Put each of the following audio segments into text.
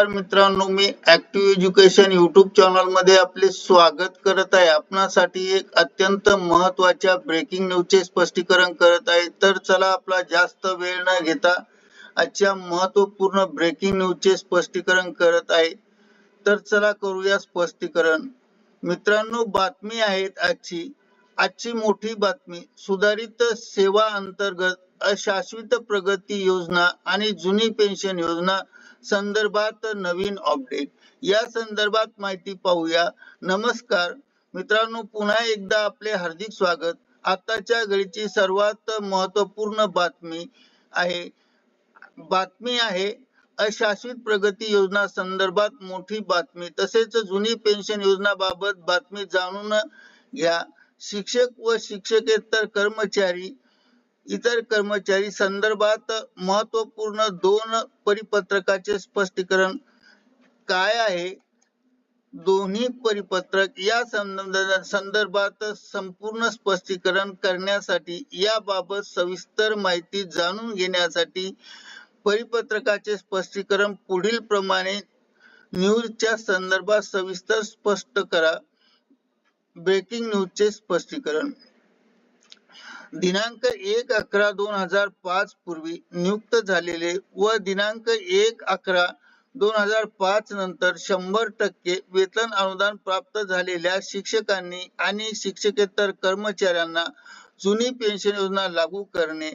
तर मित्रांनो मी ऍक्टिव्ह एज्युकेशन युट्यूब चॅनलमध्ये आपले स्वागत करत आहे. आपणासाठी एक अत्यंत महत्त्वाच्या ब्रेकिंग न्यूजचे स्पष्टीकरण करत आहे. तर चला आपला जास्त वेळ न घेता आजच्या महत्त्वपूर्ण ब्रेकिंग न्यूजचे स्पष्टीकरण करत आहे. तर चला करूया स्पष्टीकरण. मित्रांनो बातमी आहेत आजची. आजची मोठी बातमी सुधारित सेवा अंतर्गत अशाश्वित प्रगती योजना आणि जुनी पेन्शन योजना संदर्भात नवीन अपडेट या संदर्भात माहिती पाहूया. नमस्कार. मित्रांनो पुन्हा एकदा आपले हार्दिक स्वागत. आताच्या घडीची सर्वात महत्त्वपूर्ण बातमी आहे. बातमी आहे अशाश्वित प्रगती योजना संदर्भात मोठी बातमी. तसेच जुनी पेन्शन योजना बाबत बातमी जाणून घ्या. शिक्षक व शिक्षकेतर कर्मचारी इतर कर्मचारी संदर्भात महत्त्वपूर्ण दोन परिपत्रकाचे स्पष्टीकरण काय आहे? दोन्ही परिपत्रक या संदर्भात संपूर्ण स्पष्टीकरण करण्यासाठी याबाबत सविस्तर माहिती जाणून घेण्यासाठी परिपत्रकाचे स्पष्टीकरण पुढील प्रमाणे न्यूजच्या संदर्भात सविस्तर स्पष्ट करा. ब्रेकिंग न्यूजचे स्पष्टीकरण. दिनांक एक अकरा दोन हजार पाच पूर्वी नियुक्त झालेले व दिनांक एक अकरा दोन हजार पाच नंतर शंभर टक्के वेतन अनुदान प्राप्त झालेल्या शिक्षकांनी आणि शिक्षकेतर कर्मचाऱ्यांना जुनी पेन्शन योजना लागू करणे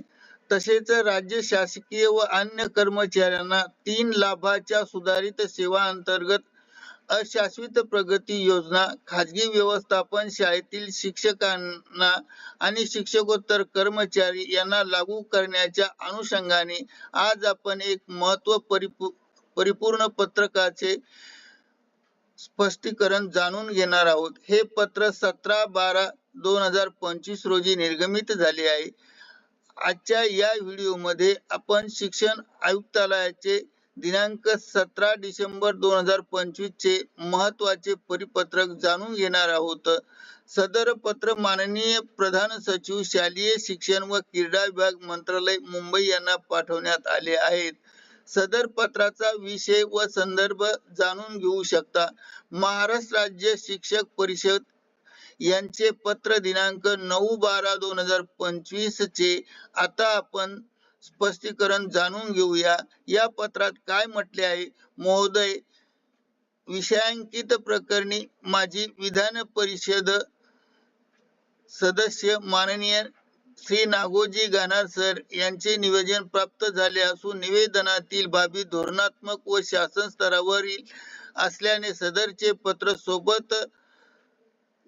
तसेच राज्य शासकीय व अन्य कर्मचाऱ्यांना तीन लाभाच्या सुधारित सेवा अंतर्गत अशाश्वत प्रगती योजना खाजगी व्यवस्थापन शाळेतील शिक्षकांना आणि शिक्षकोत्तर कर्मचारी यांना लागू करण्याच्या अनुषंगाने आज आपण एक महत्त्व परिपू परिपूर्ण पत्रकाचे स्पष्टीकरण जाणून घेणार आहोत. हे पत्र सतरा बारा दोन हजार पंचवीस रोजी निर्गमित झाले आहे. आजच्या या व्हिडिओमध्ये आपण शिक्षण आयुक्तालयाचे दिनांक सतरा डिसेंबर दोन हजार पंचवीस चे महत्त्वाचे परिपत्रक जाणून घेणार आहोत. सदर पत्र माननीय प्रधान सचिव शालेय शिक्षण व क्रीडा विभाग मंत्रालय मुंबई यांना पाठवण्यात आले आहेत. सदर पत्राचा विषय व संदर्भ जाणून घेऊ शकता. महाराष्ट्र राज्य शिक्षक परिषद यांचे पत्र दिनांक नऊ बारा दोन हजार पंचवीस चे आता आपण स्पष्टीकरण जाणून घेऊया. या पत्रात काय म्हटले आहे? महोदय विषयांकित प्रकरणी माझी विधान परिषद सदस्य माननीय श्री नागोजी गानार सर यांचे निवेदन प्राप्त झाले असून निवेदनातील बाबी धोरणात्मक व शासन स्तरावरील असल्याने सदरचे पत्र सोबत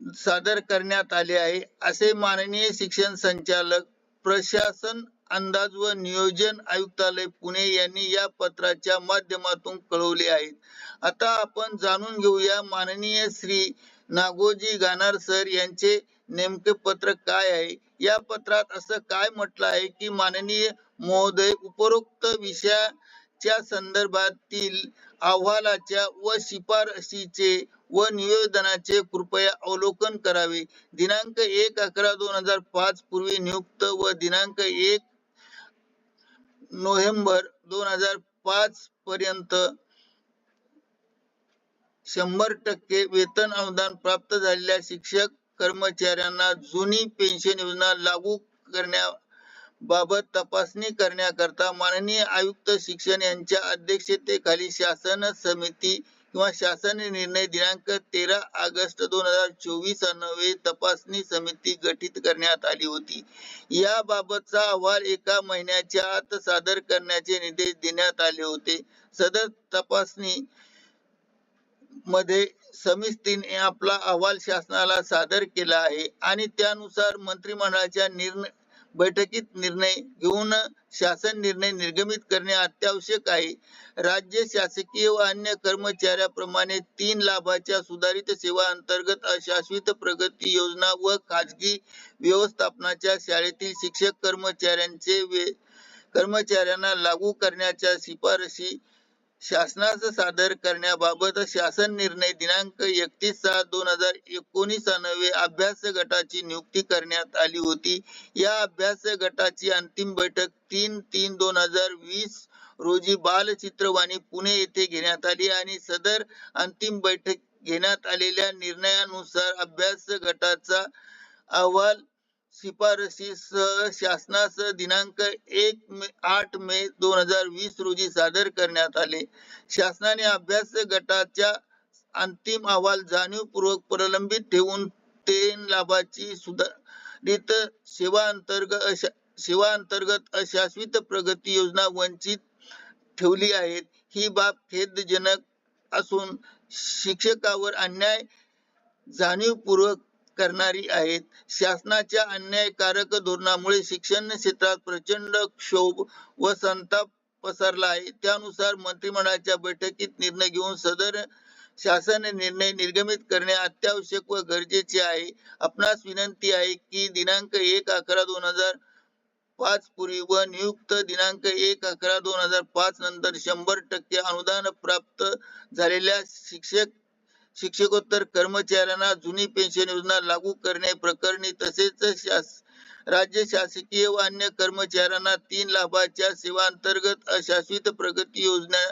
सादर करण्यात आले आहे असे माननीय शिक्षण संचालक प्रशासन अंदाज व नियोजन आयुक्तालय पुणे यांनी या पत्राच्या माध्यमातून कळवले आहेत. आता आपण जाणून घेऊया माननीय श्री नागोजी गानार सर यांचे नेमके पत्र काय आहे? या पत्रात असं काय म्हटलं आहे की माननीय महोदय उपरोक्त विषयाच्या संदर्भातील अहवालाच्या व शिफारशीचे व निवेदनाचे कृपया अवलोकन करावे. दिनांक एक अकरा दोन हजार पाच पूर्वी नियुक्त व दिनांक एक नोव्हेंबर दोन हजार पाच पर्यंत शंभर टक्के वेतन अनुदान प्राप्त झालेल्या शिक्षक कर्मचाऱ्यांना जुनी पेन्शन योजना लागू करण्याबाबत तपासणी करण्याकरता माननीय आयुक्त शिक्षण यांच्या अध्यक्षतेखाली शासन समिती किंवा शासन निर्णय दिनांक तेरा ऑगस्ट दोन हजार चोवीस अन्वये तपासणी समिती गठीत करण्यात आली होती. याबाबतचा अहवाल एका महिन्याच्या आत सादर करण्याचे निर्देश देण्यात आले होते. सदर तपासणी मध्ये समितीने आपला अहवाल शासनाला सादर केला आहे आणि त्यानुसार मंत्रिमंडळाच्या निर्णय बैठकीत निर्णय घेऊन शासन निर्णय निर्गमित करणे अत्यावश्यक आहे. राज्य शासकीय व अन्य कर्मचाऱ्याप्रमाणे तीन लाभाच्या सुधारित सेवा अंतर्गत अशाश्वित प्रगती योजना व खाजगी व्यवस्थापनाच्या शाळेतील शिक्षक कर्मचाऱ्यांचे वे कर्मचाऱ्यांना लागू करण्याच्या शिफारशी शासनास सादर करण्याबाबत शासन निर्णय दिनांक एकतीस सात दोन हजार एकोणीस अन्वये अभ्यास गटाची नियुक्ती करण्यात आली होती. या अभ्यास गटाची अंतिम बैठक तीन तीन दोन हजार वीस रोजी बालचित्रवाणी पुणे येथे घेण्यात आली आणि सदर अंतिम बैठक घेण्यात आलेल्या निर्णयानुसार अभ्यास गटाचा अहवाल शिफारशीसह शासनास दिनांक एक मे आठ मे दोन हजार वीस रोजी सादर करण्यात आले. शासनाने अभ्यास गटाच्या अंतिम अहवाल जाणीवपूर्वक प्रलंबित ठेवून तेन लाभाची सुधारित सेवा अंतर्गत अशा सेवा अंतर्गत अशाश्वित प्रगती योजना वंचित ठेवली आहेत. ही बाब खेदजनक असून शिक्षकावर अन्याय जाणीवपूर्वक करणारी आहेत. शासनाच्या अन्यायकारक धोरणामुळे शिक्षण क्षेत्रात प्रचंड क्षोभ व संताप पसरला आहे. त्यानुसार मंत्रिमंडळाच्या बैठकीत निर्णय घेऊन सदर शासन निर्णय निर्गमित करणे अत्यावश्यक व गरजेचे आहे. आपणास विनंती आहे की दिनांक एक अकरा दोन हजार पाच पूर्वी व नियुक्त दिनांक एक अकरा दोन हजार पाच नंतर शंभर टक्के अनुदान प्राप्त झालेल्या शिक्षक शिक्षकोत्तर कर्मचाऱ्यांना जुनी पेन्शन योजना लागू करणे प्रकरणी तसेच शास राज्य शासकीय व अन्य कर्मचाऱ्यांना तीन लाभाच्या सेवांतर्गत अशाश्वित प्रगती योजना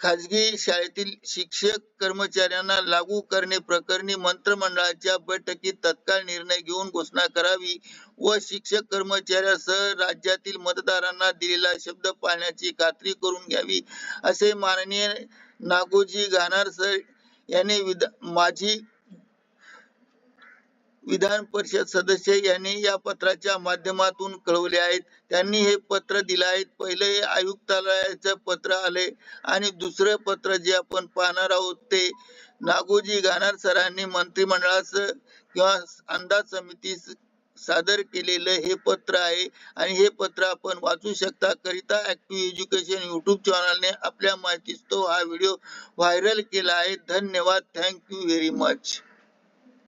खाजगी शाळेतील शिक्षक कर्मचाऱ्यांना लागू करणे प्रकरणी मंत्रिमंडळाच्या बैठकीत तत्काळ निर्णय घेऊन घोषणा करावी व शिक्षक कर्मचाऱ्यासह राज्यातील मतदारांना दिलेला शब्द पाळण्याची खात्री करून घ्यावी असे माननीय नागोजी गानार सर यांनी माजी विधान परिषद सदस्य यांनी या पत्राच्या माध्यमातून कळवले आहेत. त्यांनी हे पत्र दिलं आहे. पहिले आयुक्तालयाचे आयुक्तालयाचं पत्र आले आणि दुसरं पत्र जे आपण पाहणार आहोत ते नागोजी गानार सरांनी मंत्रिमंडळास किंवा अंदाज समितीस सादर केलेलं हे पत्र आहे. आणि हे पत्र आपण वाचू शकता. करिता ऍक्टिव्ह एज्युकेशन युट्यूब चॅनलने आपल्या माहितीस तो हा व्हिडिओ व्हायरल केला आहे. धन्यवाद. Thank you very much